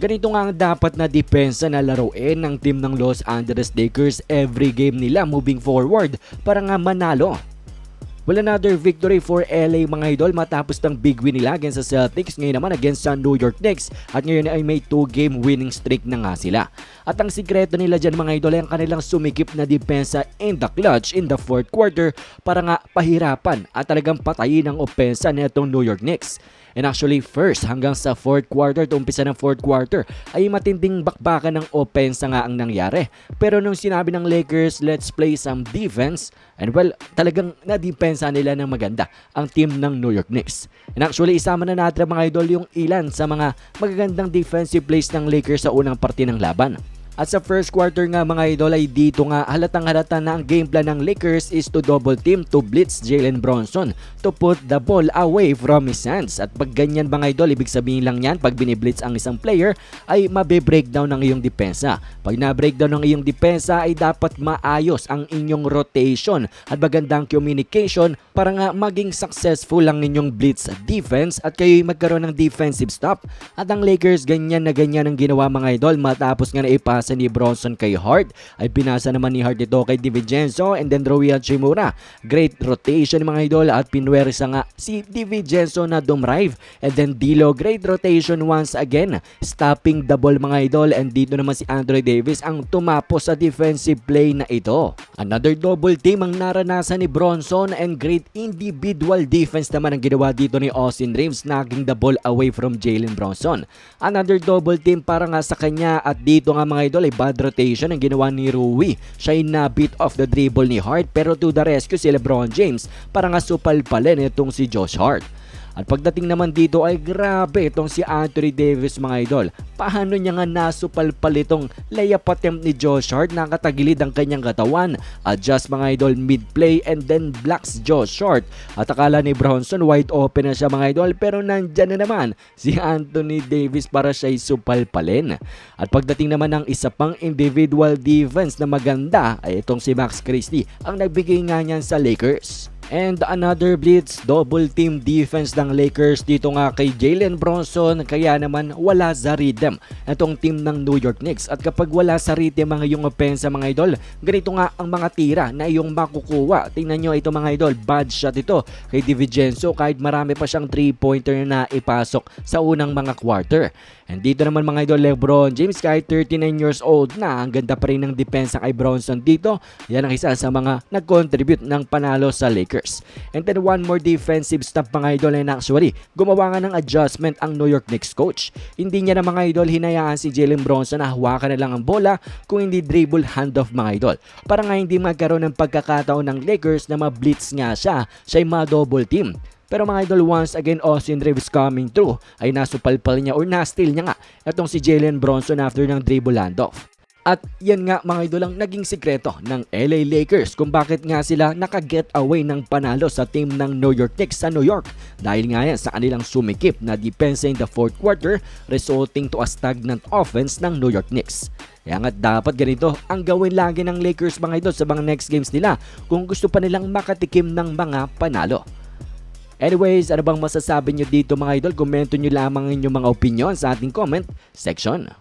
Ganito nga ang dapat na depensa na laruin ng team ng Los Angeles Lakers every game nila moving forward para nga manalo. Well, another victory for LA mga idol matapos ng big win nila against sa Celtics ngayon naman against sa New York Knicks at ngayon ay may 2 game winning streak na nga sila. At ang sikreto nila dyan mga idol ay ang kanilang sumikip na depensa in the clutch in the fourth quarter para nga pahirapan at talagang patayin ang opensa nitong New York Knicks. And actually first hanggang sa fourth quarter to umpisa ng fourth quarter ay matinding bakbakan ng opensa nga ang nangyari. Pero nung sinabi ng Lakers let's play some defense and well talagang nadepensa nila ng maganda ang team ng New York Knicks. And actually isama na natin mga idol yung ilan sa mga magagandang defensive plays ng Lakers sa unang parte ng laban. At sa first quarter nga mga idol ay dito nga halatang halata na ang game plan ng Lakers is to double team to blitz Jalen Bronson to put the ball away from his hands. At pag ganyan mga idol, ibig sabihin lang yan pag biniblitz ang isang player ay mabe-breakdown ng iyong depensa. Pag na-breakdown ng iyong depensa ay dapat maayos ang inyong rotation at magandang communication para nga maging successful ang inyong blitz defense at kayo'y magkaroon ng defensive stop. At ang Lakers ganyan na ganyan ang ginawa mga idol matapos nga na ipasa ni Bronson kay Hart ay pinasa naman ni Hart ito kay DiVincenzo and then Rui Hachimura. Great rotation mga idol at pinwersa nga si DiVincenzo na dumrive and then Dilo great rotation once again stopping the ball mga idol and dito naman si Andre Davis ang tumapos sa defensive play na ito. Another double team ang naranasan ni Bronson and great individual defense naman ang ginawa dito ni Austin Reeves knocking the ball away from Jalen Bronson. Another double team para nga sa kanya at dito nga mga idol ay bad rotation ang ginawa ni Rui. Siya ay na-beat off the dribble ni Hart pero to the rescue si Lebron James para nga supalpalin itong si Josh Hart. At pagdating naman dito ay grabe itong si Anthony Davis mga idol. Paano niya nga nasupalpal itong layup attempt ni Josh Hart nakatagilid ang kanyang katawan. Adjust mga idol mid-play and then blocks Josh Hart. At akala ni Bronson wide open na siya mga idol pero nandyan na naman si Anthony Davis para siya supalpalin. At pagdating naman ng isa pang individual defense na maganda ay itong si Max Christie ang nagbigay nga niyan sa Lakers. And another blitz double team defense ng Lakers dito nga kay Jalen Bronson. Kaya naman wala sa rhythm itong team ng New York Knicks. At kapag wala sa rhythm mga iyong opensa mga idol ganito nga ang mga tira na iyong makukuha. Tingnan nyo ito mga idol bad shot ito kay DiVincenzo kahit marami pa siyang 3 pointer na ipasok sa unang mga quarter. And dito naman mga idol Lebron James kahit 39 years old na ang ganda pa rin ng depensa kay Bronson dito. Yan ang isa sa mga nag-contribute ng panalo sa Lakers And then one more defensive stop mga idol and actually gumawa nga ng adjustment ang New York Knicks coach. Hindi niya na mga idol hinayaan si Jalen Bronson na hawakan na lang ang bola kung hindi dribble handoff mga idol. Para nga hindi magkaroon ng pagkakataon ng Lakers na ma-blitz nga siya, siya'y ma-double team. Pero mga idol, once again, Austin Reeves coming through ay nasupalpal niya or na-steal niya nga itong si Jalen Bronson after ng dribble handoff. At yan nga mga idol ang naging sikreto ng LA Lakers kung bakit nga sila naka-get away ng panalo sa team ng New York Knicks sa New York dahil nga yan sa kanilang sumikip na depensa in the fourth quarter resulting to a stagnant offense ng New York Knicks. Kaya nga dapat ganito ang gawin lagi ng Lakers mga idol sa mga next games nila kung gusto pa nilang makatikim ng mga panalo. Anyways, ano bang masasabi nyo dito mga idol? Komento nyo lamang inyong mga opinion sa ating comment section.